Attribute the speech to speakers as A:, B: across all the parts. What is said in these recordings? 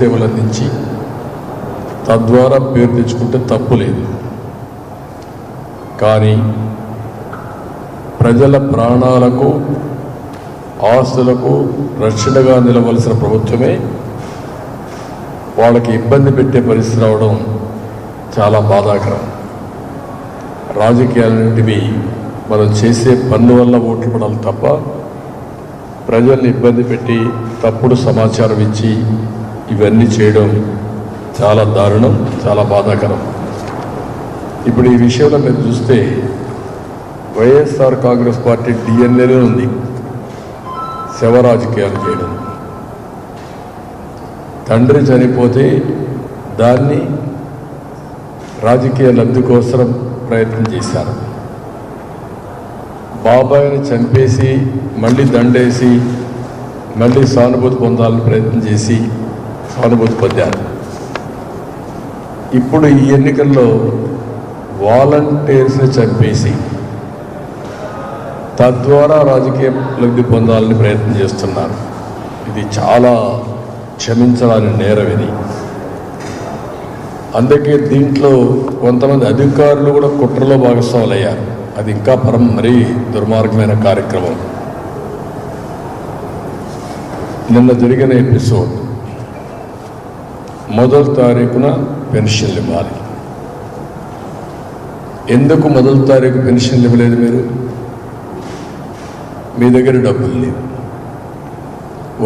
A: సేవలు అందించి తద్వారా పేరు తెచ్చుకుంటే తప్పు లేదు. కానీ ప్రజల ప్రాణాలకు ఆస్తులకు రక్షణగా నిలవలసిన ప్రభుత్వమే వాళ్ళకి ఇబ్బంది పెట్టే పరిస్థితి రావడం చాలా బాధాకరం. రాజకీయాలన్నింటివి మనం చేసే పన్ను వల్ల ఓట్లు పడాలి తప్ప ప్రజల్ని ఇబ్బంది పెట్టి తప్పుడు సమాచారం ఇచ్చి ఇవన్నీ చేయడం చాలా దారుణం చాలా బాధాకరం. ఇప్పుడు ఈ విషయంలో మీరు చూస్తే వైఎస్ఆర్ కాంగ్రెస్ పార్టీ డిఎన్ఏలో ఉంది. శవ రాజకీయాలు చేయడం. తండ్రి చనిపోతే దాన్ని రాజకీయ లబ్ధి కోసం ప్రయత్నం చేశారు. బాబాయిని చంపేసి మళ్ళీ దండేసి మళ్ళీ సానుభూతి పొందాలని ప్రయత్నం చేసి సానుభూతి పొందారు. ఇప్పుడు ఈ ఎన్నికల్లో వాలంటీర్స్ని చంపేసి తద్వారా రాజకీయ లబ్ధి పొందాలని ప్రయత్నం చేస్తున్నారు. ఇది చాలా క్షమించడానికి నేరం ఇది. అందుకే దీంట్లో కొంతమంది అధికారులు కూడా కుట్రలో భాగస్వాములయ్యారు. అది ఇంకా పరం మరీ దుర్మార్గమైన కార్యక్రమం. నిన్న జరిగిన ఎపిసోడ్ మొదటి తారీఖున పెన్షన్లు ఇవ్వాలి. ఎందుకు మొదటి తారీఖు పెన్షన్లు ఇవ్వలేదు మీరు? మీ దగ్గర డబ్బులు లేవు.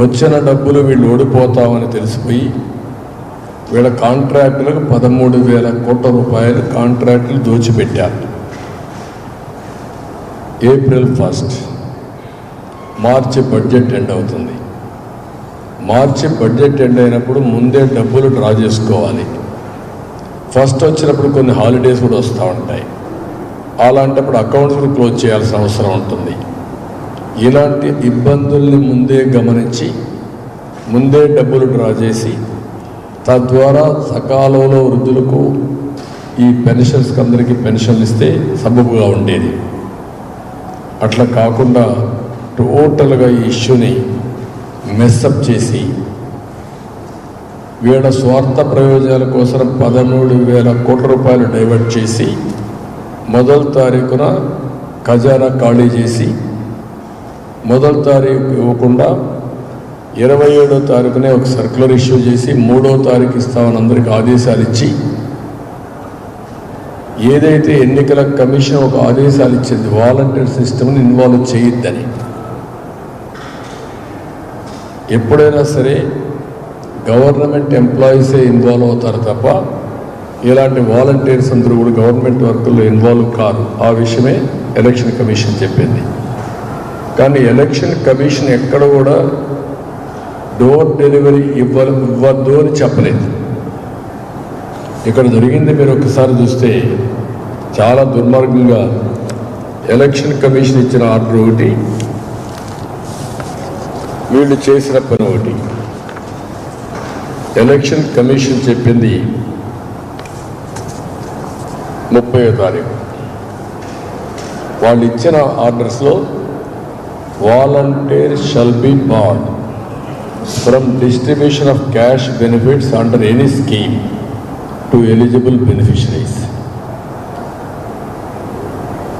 A: వచ్చిన డబ్బులు వీళ్ళు ఓడిపోతామని తెలిసిపోయి వీళ్ళ కాంట్రాక్టులకు పదమూడు వేల కోట్ల రూపాయలు కాంట్రాక్టులు దోచిపెట్టారు. April first March budget end అవుతుంది. మార్చి బడ్జెట్ ఎండ్ అయినప్పుడు ముందే డబ్బులు డ్రా చేసుకోవాలి. ఫస్ట్ వచ్చినప్పుడు కొన్ని హాలిడేస్ కూడా వస్తూ ఉంటాయి. అలాంటప్పుడు అకౌంట్స్ కూడా క్లోజ్ చేయాల్సిన అవసరం ఉంటుంది. ఇలాంటి ఇబ్బందుల్ని ముందే గమనించి ముందే డబ్బులు డ్రా చేసి తద్వారా సకాలంలో వృద్ధులకు ఈ పెన్షన్స్కి అందరికీ పెన్షన్లు ఇస్తే సబబుగా ఉండేది. అట్లా కాకుండా టోటల్గా ఈ ఇష్యూని మెస్అప్ చేసి వీళ్ళ స్వార్థ ప్రయోజనాల కోసం పదమూడు వేల కోట్ల రూపాయలు డైవర్ట్ చేసి మొదటి తారీఖున ఖజానా ఖాళీ చేసి మొదటి తారీఖు ఇవ్వకుండా ఇరవై ఏడో తారీఖునే ఒక సర్క్యులర్ ఇష్యూ చేసి మూడో తారీఖు ఇస్తామని అందరికి ఆదేశాలు ఇచ్చి ఏదైతే ఎన్నికల కమిషన్ ఒక ఆదేశాలు ఇచ్చింది వాలంటీర్ సిస్టమ్ని ఇన్వాల్వ్ చేయొద్దని. ఎప్పుడైనా సరే గవర్నమెంట్ ఎంప్లాయీసే ఇన్వాల్వ్ అవుతారు తప్ప ఇలాంటి వాలంటీర్స్ అందరూ కూడా గవర్నమెంట్ వర్క్లో ఇన్వాల్వ్ కాదు ఆ విషయమే ఎలక్షన్ కమిషన్ చెప్పింది. కానీ ఎలక్షన్ కమిషన్ ఎక్కడ కూడా డోర్ డెలివరీ ఇవ్వ ఇవ్వద్దు అని చెప్పలేదు. ఇక్కడ జరిగింది మీరు ఒకసారి చూస్తే చాలా దుర్మార్గంగా ఎలక్షన్ కమిషన్ ఇచ్చిన ఆర్డర్ ఒకటి వీళ్ళు చేసిన పని ఒకటి. ఎలక్షన్ కమిషన్ చెప్పింది ముప్పై తారీఖు. వాళ్ళు ఇచ్చిన ఆర్డర్స్లో volunteer shall be banned from distribution of cash benefits under any scheme to eligible beneficiaries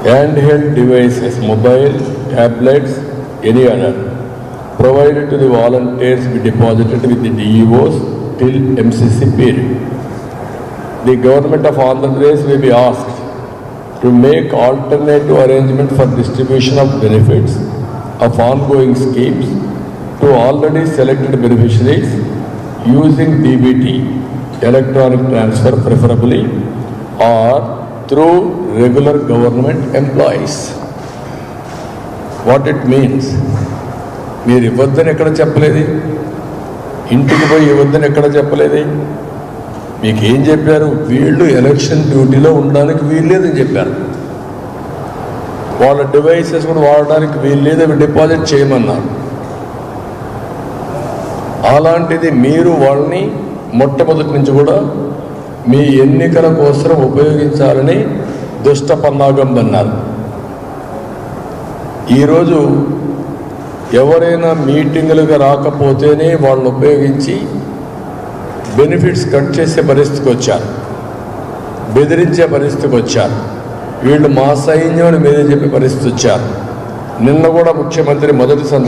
A: hand held devices mobile tablets any other, provided to the volunteers be deposited with the DEOs till MCC period. The government of Andhra Pradesh will be asked to make alternative arrangement for distribution of benefits of ongoing schemes to already selected beneficiaries using DBT, electronic transfer preferably, or through regular government employees. What it means? మీరు ఇవ్వద్దని ఎక్కడ చెప్పలేదు? ఇంటికి పోయి ఇవ్వద్దని ఎక్కడ చెప్పలేదు? మీకు ఏం చెప్పారు? వీళ్ళు ఎలక్షన్ డ్యూటీలో ఉండడానికి వీల్లేదని చెప్పారు. వాళ్ళ డివైసెస్ కూడా వాడడానికి వీల్లేదు అవి డిపాజిట్ చేయమన్నారు. అలాంటిది మీరు వాళ్ళని మొట్టమొదటి నుంచి కూడా మీ ఎన్నికల కోసం ఉపయోగించాలని దుష్ట పన్నాగం అన్నారు. ఈరోజు ఎవరైనా మీటింగులుగా రాకపోతేనే వాళ్ళు ఉపయోగించి బెనిఫిట్స్ కట్ చేసే పరిస్థితికి వచ్చారు. బెదిరించే పరిస్థితికి వచ్చారు. వీళ్ళు మా సైన్యం అని మీరే చెప్పే పరిస్థితి వచ్చారు. నిన్న కూడా ముఖ్యమంత్రి మొదటి సందర్భం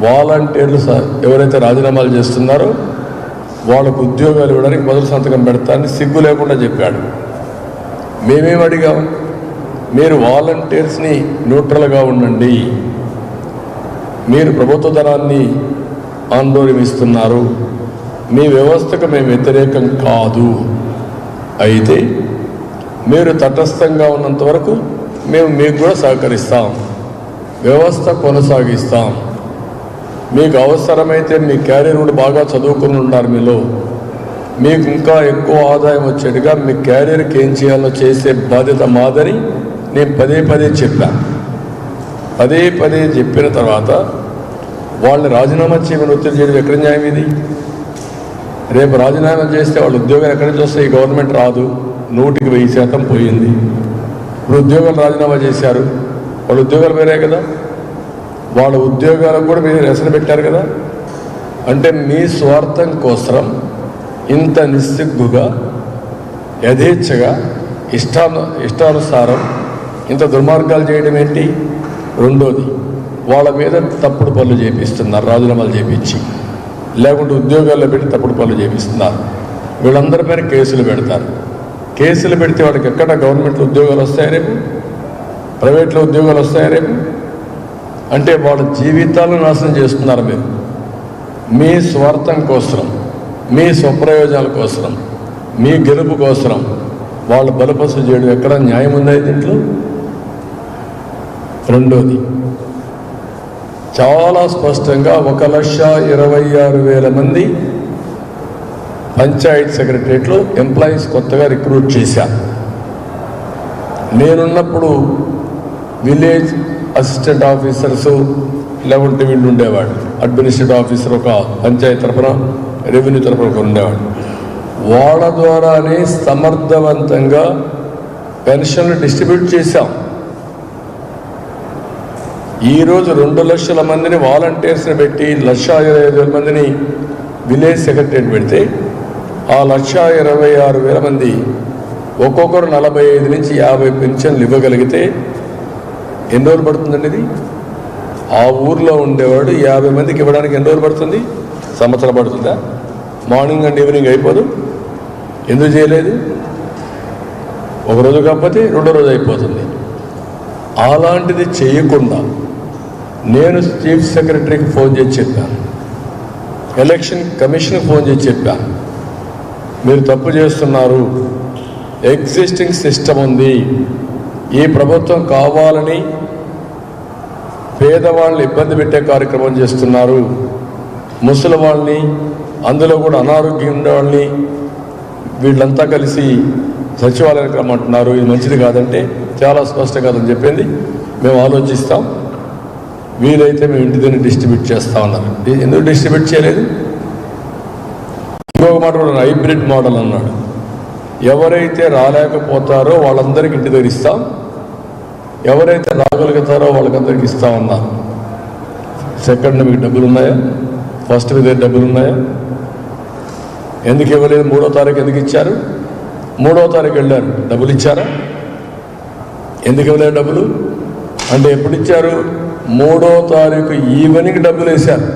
A: వాలంటీర్లు ఎవరైతే రాజీనామాలు చేస్తున్నారో వాళ్ళకు ఉద్యోగాలు ఇవ్వడానికి మొదటి సంతకం పెడతానని సిగ్గు లేకుండా చెప్పాడు. మేమేం అడిగాం? మీరు వాలంటీర్స్ని న్యూట్రల్గా ఉండండి. మీరు ప్రభుత్వ ధనాన్ని ఆందోళనిస్తున్నారు మీ వ్యవస్థకు మేము వ్యతిరేకం కాదు. అయితే మీరు తటస్థంగా ఉన్నంత వరకు మేము మీకు కూడా సహకరిస్తాం. వ్యవస్థ కొనసాగిస్తాం. మీకు అవసరమైతే మీ క్యారియర్ కూడా బాగా చదువుకుని ఉన్నారు మీలో. మీకు ఇంకా ఎక్కువ ఆదాయం వచ్చేట్టుగా మీ క్యారియర్కి ఏం చేయాలో చేసే బాధ్యత మాదని నేను పదే పదే చెప్పాను పదే పదే చెప్పిన తర్వాత వాళ్ళని రాజీనామా చేయమని ఒత్తిడి చేయడం ఎక్కడ న్యాయం ఇది? రేపు రాజీనామా చేస్తే వాళ్ళ ఉద్యోగం ఎక్కడి నుంచి వస్తే ఈ గవర్నమెంట్ రాదు. నూటికి వెయ్యి శాతం పోయింది. ఇప్పుడు ఉద్యోగాలు రాజీనామా చేశారు. వాళ్ళ ఉద్యోగాలు వేరే కదా. వాళ్ళ ఉద్యోగాలకు కూడా మీరు ఎసరు పెట్టారు కదా. అంటే మీ స్వార్థం కోసం ఇంత నిస్సిగ్గుగా యథేచ్ఛగా ఇష్టాను ఇష్టానుసారం ఇంత దుర్మార్గాలు చేయడం ఏంటి? రెండోది వాళ్ళ మీద తప్పుడు పనులు చేపిస్తున్నారు రాజీనామాలు చేపించి. లేకుంటే ఉద్యోగాల్లో పెట్టి తప్పుడు పనులు చేపిస్తున్నారు. వీళ్ళందరి పైన కేసులు పెడతారు. కేసులు పెడితే వాడికి ఎక్కడ గవర్నమెంట్లో ఉద్యోగాలు వస్తాయా రేపు? ప్రైవేట్లో ఉద్యోగాలు వస్తాయా రేపు? అంటే వాళ్ళ జీవితాలను నాశనం చేస్తున్నారు మీరు. మీ స్వార్థం కోసం మీ స్వప్రయోజనాల కోసం మీ గెలుపు కోసం వాళ్ళు బలపసు చేయడం ఎక్కడ న్యాయం ఉందా దీంట్లో? రెండోది. చాలా స్పష్టంగా ఒక లక్ష ఇరవై ఆరు వేల మంది పంచాయత్ సెక్రటరియట్లో ఎంప్లాయీస్ కొత్తగా రిక్రూట్ చేశాను నేనున్నప్పుడు విలేజ్ అసిస్టెంట్ ఆఫీసర్స్ లేకుంటే వీళ్ళు ఉండేవాడు అడ్మినిస్ట్రేటివ్ ఆఫీసర్ ఒక పంచాయతీ తరఫున రెవెన్యూ తరఫున ఒక ఉండేవాడు వాళ్ళ ద్వారానే సమర్థవంతంగా పెన్షన్లు డిస్ట్రిబ్యూట్ చేశాం. ఈరోజు రెండు లక్షల మందిని వాలంటీర్స్ని పెట్టి లక్ష ఇరవై ఐదు వేల మందిని విలేజ్ సెక్రటరీ పెడితే ఆ లక్ష ఇరవై ఆరు వేల మంది ఒక్కొక్కరు నలభై ఐదు నుంచి యాభై పెన్షన్లు ఇవ్వగలిగితే ఎన్ని రోజులు పడుతుందండి ఇది? ఆ ఊర్లో ఉండేవాడు యాభై మందికి ఇవ్వడానికి ఎన్ని రోజులు పడుతుంది? సంవత్సరం పడుతుందా? మార్నింగ్ అండ్ ఈవినింగ్ అయిపోదు? ఎందుకు చేయలేదు? ఒక రోజు కాకపోతే రెండో రోజు అయిపోతుంది. అలాంటిది చేయకుండా నేను చీఫ్ సెక్రటరీకి ఫోన్ చేసి చెప్పాను ఎలక్షన్ కమిషన్కి ఫోన్ చేసి చెప్పాను మీరు తప్పు చేస్తున్నారు. ఎగ్జిస్టింగ్ సిస్టమ్ ఉంది. ఈ ప్రభుత్వం కావాలని పేదవాళ్ళని ఇబ్బంది పెట్టే కార్యక్రమం చేస్తున్నారు. ముసలి వాళ్ళని అందులో కూడా అనారోగ్యం ఉండేవాళ్ళని వీళ్ళంతా కలిసి సచివాలయానికి రమ్మంటున్నారు. ఇది మంచిది కాదంటే చాలా స్పష్టంగా అని చెప్పింది. మేము ఆలోచిస్తాం. వీలైతే మేము ఇంటి దగ్గర డిస్ట్రిబ్యూట్ చేస్తా ఉన్నారు ఎందుకు డిస్ట్రిబ్యూట్ చేయలేదు? ఇంకొక మాట హైబ్రిడ్ మోడల్ అన్నాడు. ఎవరైతే రాలేకపోతారో వాళ్ళందరికీ ఇంటి దగ్గర ఇస్తాం. ఎవరైతే రాగలుగుతారో వాళ్ళకందరికి ఇస్తా ఉన్నాం. సెకండ్ మీకు డబ్బులు ఉన్నాయా? ఫస్ట్ మీ దగ్గర డబ్బులు ఉన్నాయా? ఎందుకు ఇవ్వలేదు? మూడో తారీఖు ఎందుకు ఇచ్చారు? మూడో తారీఖు వెళ్ళారు. డబ్బులు ఇచ్చారా? ఎందుకు ఇవ్వలేదు డబ్బులు? అంటే ఎప్పుడు ఇచ్చారు మూడో తారీఖు ఈవెనింగ్ డబ్బులు వేశారు